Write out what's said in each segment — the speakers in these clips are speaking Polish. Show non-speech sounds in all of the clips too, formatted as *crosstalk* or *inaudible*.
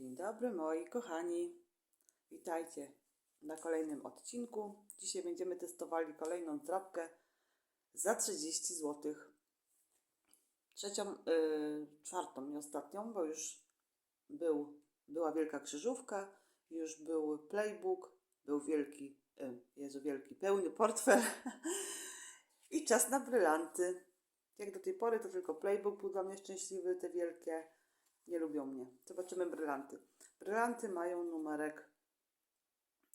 Dzień dobry moi kochani. Witajcie na kolejnym odcinku. Dzisiaj będziemy testowali kolejną drapkę za 30 zł. Trzecią, yy, czwartą i ostatnią, bo już był, była wielka krzyżówka, już był playbook, był wielki, yy, Jezu, wielki, pełny portfel *laughs* i czas na brylanty. Jak do tej pory to tylko playbook był dla mnie szczęśliwy, te wielkie nie lubią mnie. Zobaczymy brylanty. Brylanty mają numerek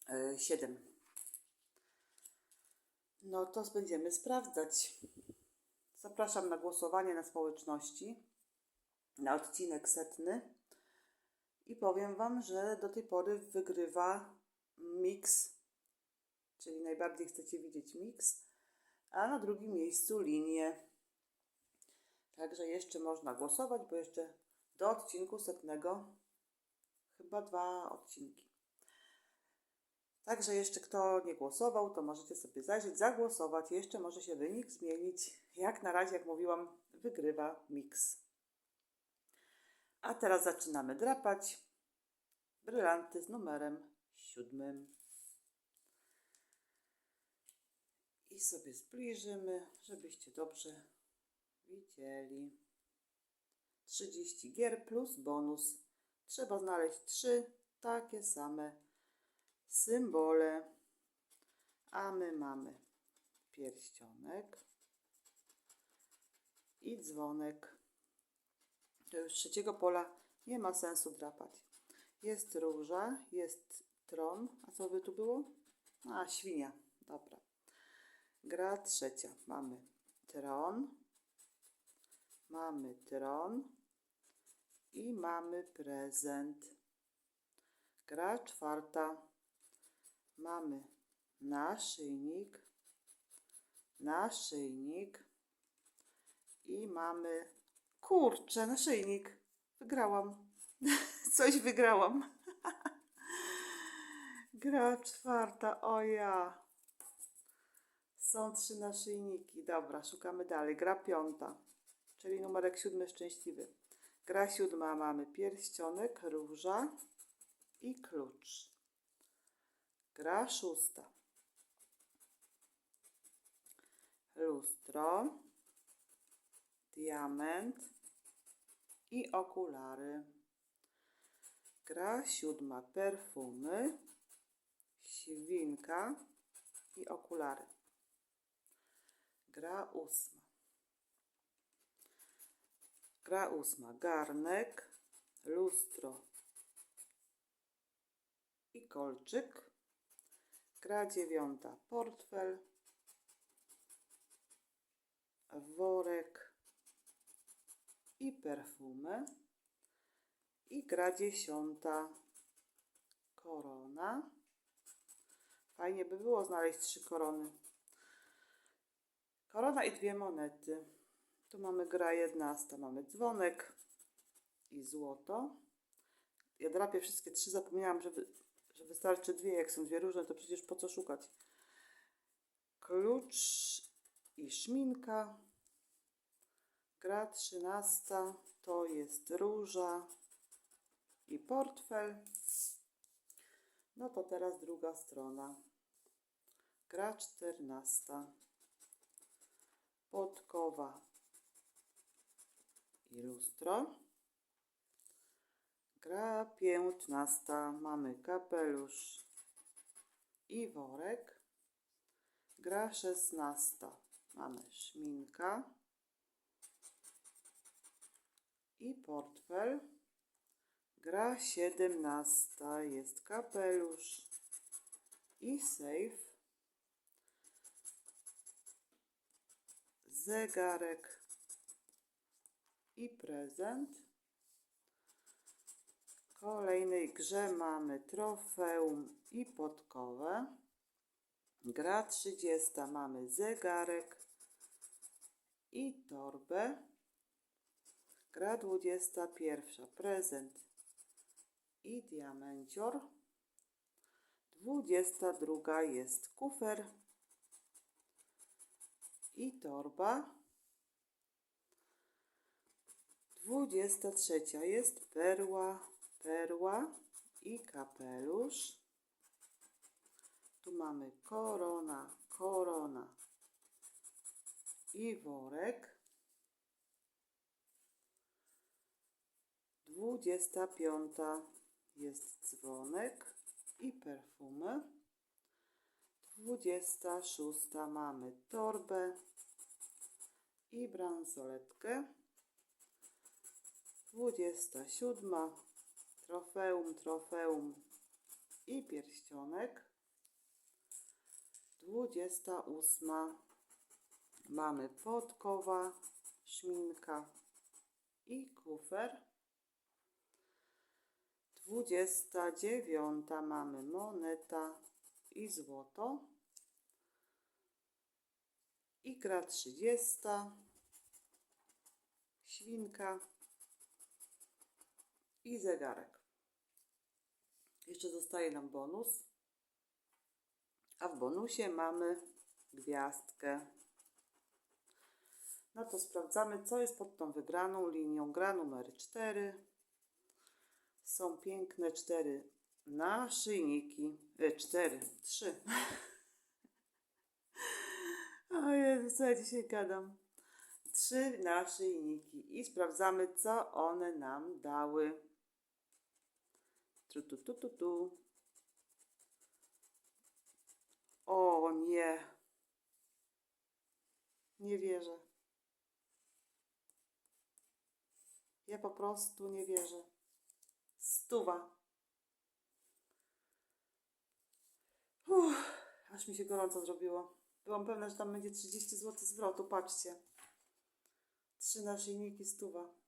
e, 7. No to będziemy sprawdzać. Zapraszam na głosowanie na społeczności, na odcinek setny. I powiem Wam, że do tej pory wygrywa mix, czyli najbardziej chcecie widzieć mix, a na drugim miejscu linię. Także jeszcze można głosować, bo jeszcze do odcinku setnego chyba dwa odcinki. Także jeszcze kto nie głosował, to możecie sobie zajrzeć, zagłosować. Jeszcze może się wynik zmienić. Jak na razie, jak mówiłam, wygrywa mix. A teraz zaczynamy drapać brylanty z numerem siódmym. I sobie zbliżymy, żebyście dobrze widzieli. 30 gier plus bonus. Trzeba znaleźć trzy takie same symbole. A my mamy pierścionek i dzwonek. To już trzeciego pola nie ma sensu drapać. Jest róża, jest tron. A co by tu było? A, świnia. Dobra. Gra trzecia. Mamy tron. Mamy tron i mamy prezent. Gra czwarta. Mamy naszyjnik, naszyjnik i mamy kurczę, naszyjnik. Wygrałam. *laughs* Coś wygrałam. *laughs* Gra czwarta, o ja. Są trzy naszyjniki. Dobra, szukamy dalej. Gra piąta, czyli numerek siódmy szczęśliwy. Gra siódma mamy pierścionek, róża i klucz. Gra szósta. Lustro, diament i okulary. Gra siódma perfumy, świnka i okulary. Gra ósma. Gra ósma. Garnek, lustro i kolczyk. Gra dziewiąta. Portfel, worek i perfumy. I gra dziesiąta. Korona. Fajnie by było znaleźć trzy korony. Korona i dwie monety. Tu mamy gra jedenasta, mamy dzwonek i złoto. Ja drapię wszystkie trzy, zapomniałam, że, wy, że wystarczy dwie. Jak są dwie różne, to przecież po co szukać? Klucz i szminka. Gra trzynasta to jest róża i portfel. No to teraz druga strona. Gra czternasta. Podkowa i lustro. Gra piętnasta. Mamy kapelusz i worek. Gra szesnasta. Mamy szminka i portfel. Gra siedemnasta. Jest kapelusz i sejf. Zegarek i prezent. W kolejnej grze mamy trofeum i podkowę. Gra 30 mamy zegarek i torbę. Gra 21 prezent i diamencior. 22 jest kufer i torba. 23 jest perła, perła i kapelusz. Tu mamy korona, korona i worek. Dwudziesta piąta jest dzwonek i perfumy. Dwudziesta szósta mamy torbę i bransoletkę. Dwudziesta siódma trofeum, trofeum i pierścionek. Dwudziesta ósma mamy podkowa, szminka i kufer. Dwudziesta dziewiąta mamy moneta i złoto. Ikra trzydziesta, świnka i zegarek. Jeszcze zostaje nam bonus. A w bonusie mamy gwiazdkę. No to sprawdzamy, co jest pod tą wygraną linią. Gra numer 4. Są piękne cztery naszyjniki. E, cztery, trzy. *laughs* O Jezu, co ja dzisiaj gadam. Trzy naszyjniki i sprawdzamy, co one nam dały. Tu, tu, tu, tu, tu. O nie. Nie wierzę. Ja po prostu nie wierzę. Stuwa. Uff, aż mi się gorąco zrobiło. Byłam pewna, że tam będzie 30 zł zwrotu. Patrzcie. Trzy naszyjniki stuwa.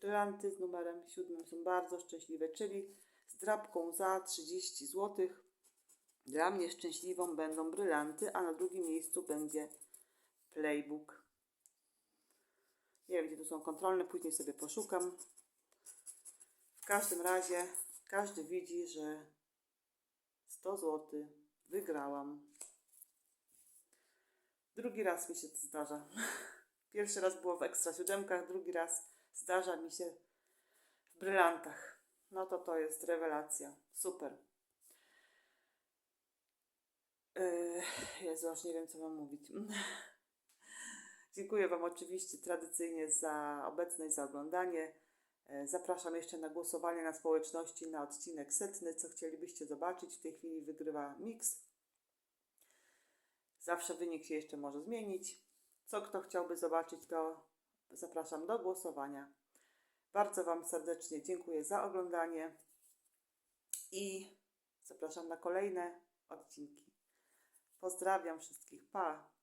Brylanty z numerem siódmym są bardzo szczęśliwe, czyli z drapką za 30 zł. Dla mnie szczęśliwą będą brylanty, a na drugim miejscu będzie playbook. Nie wiem, gdzie tu są kontrolne, później sobie poszukam. W każdym razie każdy widzi, że 100 zł wygrałam. Drugi raz mi się to zdarza. *laughs* Pierwszy raz było w ekstra siódemkach, drugi raz zdarza mi się w brylantach. No to to jest rewelacja. Super. Yy, Jezu, aż nie wiem, co mam mówić. *laughs* Dziękuję Wam oczywiście tradycyjnie za obecność, za oglądanie. E, Zapraszam jeszcze na głosowanie na społeczności na odcinek setny, co chcielibyście zobaczyć. W tej chwili wygrywa Mix. Zawsze wynik się jeszcze może zmienić. Co kto chciałby zobaczyć, to zapraszam do głosowania. Bardzo Wam serdecznie dziękuję za oglądanie i zapraszam na kolejne odcinki. Pozdrawiam wszystkich. Pa!